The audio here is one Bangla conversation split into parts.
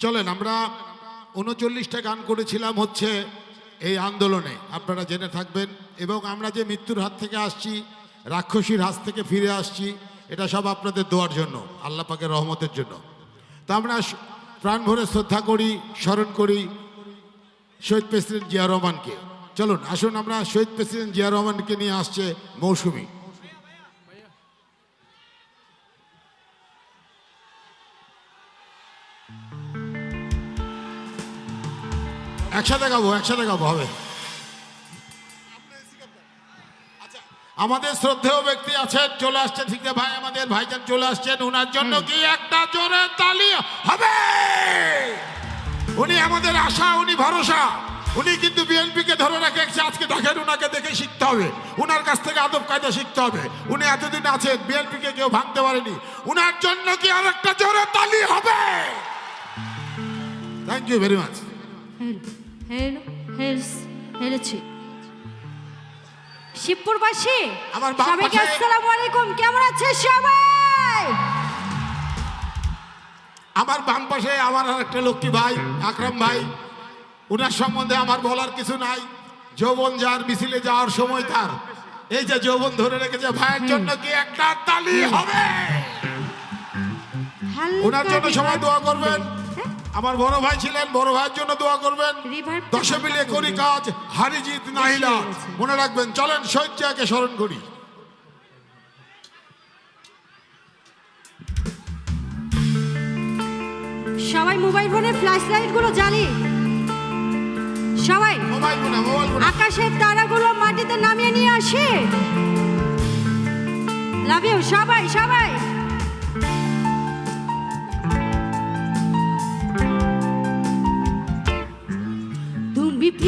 চলেন, আমরা উনচল্লিশটা গান করেছিলাম হচ্ছে এই আন্দোলনে। আপনারা জেনে থাকবেন। এবং আমরা যে মৃত্যুর হাত থেকে আসছি, রাক্ষসীর হাত থেকে ফিরে আসছি, এটা সব আপনাদের দোয়ার জন্য, আল্লাহ পাকের রহমতের জন্য। তো আমরা প্রাণ ভরে শ্রদ্ধা করি, স্মরণ করি শহীদ প্রেসিডেন্ট জিয়া রহমানকে। চলুন, আসুন, আমরা শহীদ প্রেসিডেন্ট জিয়া রহমানকে নিয়ে আসছে মৌসুমী। একসাথে গাবো একসাথে গাবো হবে। আমাদের শ্রদ্ধেয় ব্যক্তি আছেন চলে আসছে ঠিক ভাই? আমাদের ভাইজান চলে আসছেন ওনার জন্য কি একটা জোরে তালি হবে! উনি আমাদের আশা উনি ভরসা। উনি কিন্তু বিএনপিকে ধরে রেখেছে আজকে দেখেন ওনাকে দেখে শিখতে হবে। ওনার কাছ থেকে আদব কায়দা শিখতে হবে। উনি এতদিন আছেন বিএনপিকে কেউ ভাঙতে পারেনি। ওনার জন্য কি আর একটা জোরে তালি হবে? থ্যাংক ইউ ভেরি মাচ হেলেছি শিবপুরবাসী আমার সবাইকে আসসালামু আলাইকুম কেমন আছে সবাই? আমার বাম পাশে আমার আর একটা লক্ষ্মী ভাই আকরাম ভাই। ওনার সম্বন্ধে আমার বলার কিছু নাই। যৌবন যার মিছিলে যাওয়ার সময় তার। এই যে যৌবন ধরে রেখেছে ভাইয়ের জন্য কি একটা তালি হবে? ওনার জন্য সবাই দোয়া করবেন? আমার বড় ভাই ছিলেন বড় ভাইয়ের জন্য দোয়া করবেন। দশে মিলে করি কাজ হারি জিত নাহিলা মনে রাখবেন চলেন শৈত্যাকে স্মরণ করি। সবাই মোবাইল ফোনে ফ্ল্যাশ লাইটগুলো জ্বালি সবাই মোবাইল গুনা মোবাইল আকাশের তারাগুলো মাটিতে নামিয়ে নিয়ে আসে। লাভ ইউ সবাই সবাই।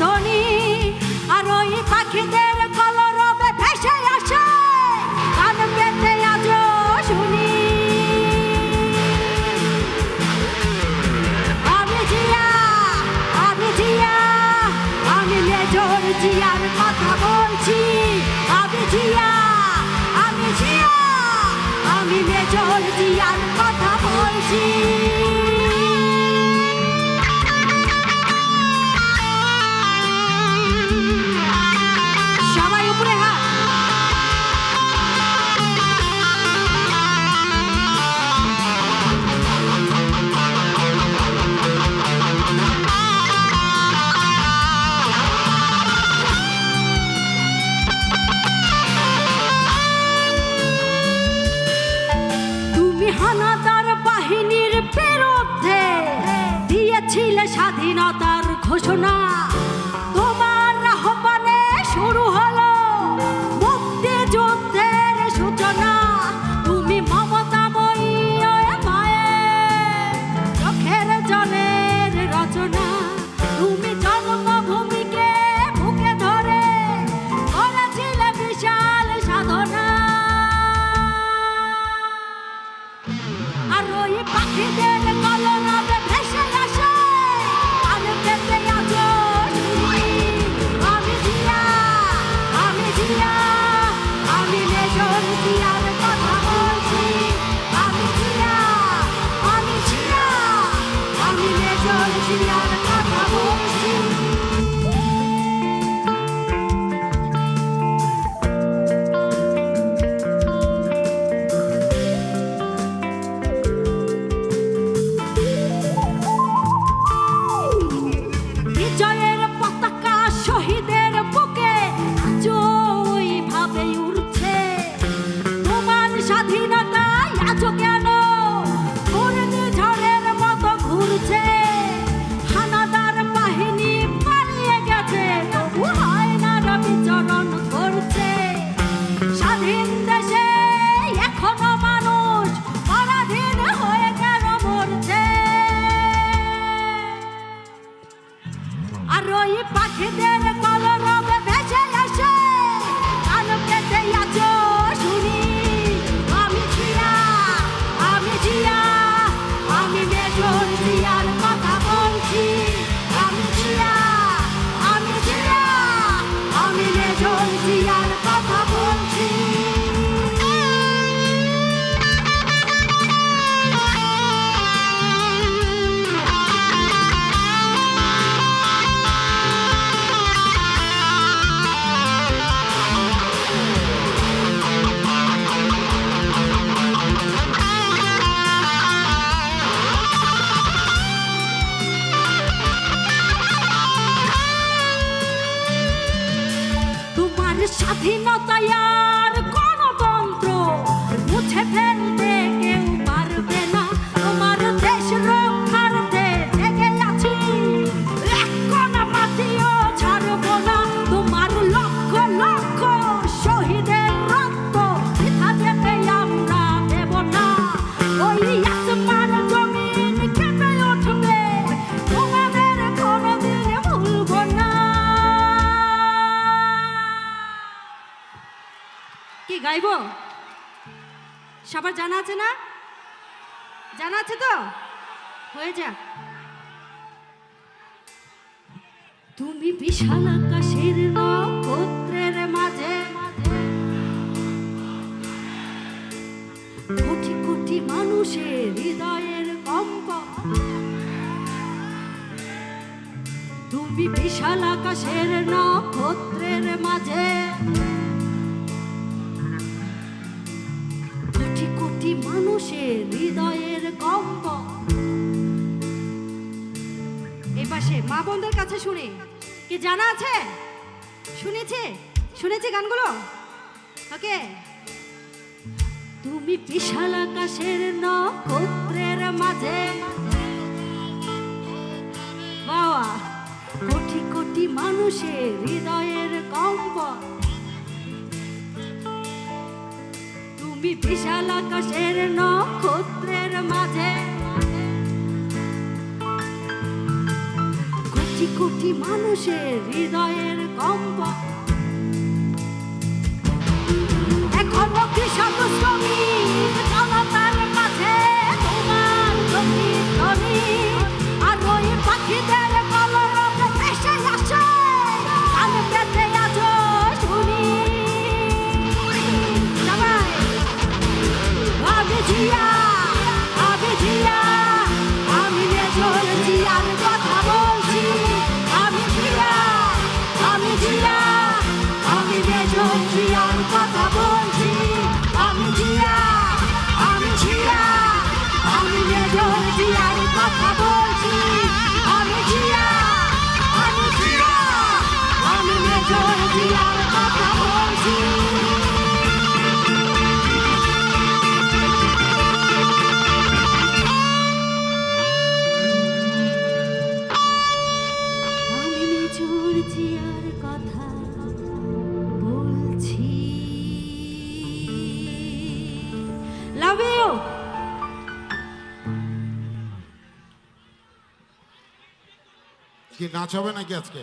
প্রতিধ্বনি আর ওই পাখিদের কলরবে ভেসে আসে। কান পেতে আজও শুনি। আমি জিয়া আমি জিয়া, আমি মেজর জিয়ার কথা বলছি। আমি জিয়া আমি জিয়া, আমি মেজর জিয়ার কথা বলছি। স্বাধীনতায় আর গণতন্ত্র মুছে ফেলতে কি, গাইবো? সবার জানা আছে না? জানা আছে তো? হয়ে যাক। তুমি বিশাল আকাশের নক্ষত্রের মাঝে, কোটি কোটি মানুষের হৃদয়ের কম্প তুমি বিশাল আকাশের নক্ষত্রের মাঝে মানুষের হৃদয়ের কম্প। এই পাশে মা বোনদের কাছে শুনি। কি জানা আছে? শুনেছে? শুনেছে গানগুলো? ওকে। তুমি বিশাল আকাশের নক্ষত্রের মাঝে। বাবা, কোটি কোটি মানুষের হৃদয়ের কম্প। বিশাল আকাশের নক্ষত্রের মাঝে। কোটি কোটি মানুষের হৃদয়ের কম্প এখনও কৃষক শ্রমিক জনতার মাঝে তোমার ধ্বনি আর ওই পাখিদের কি নাচ হবে নাকি আজকে?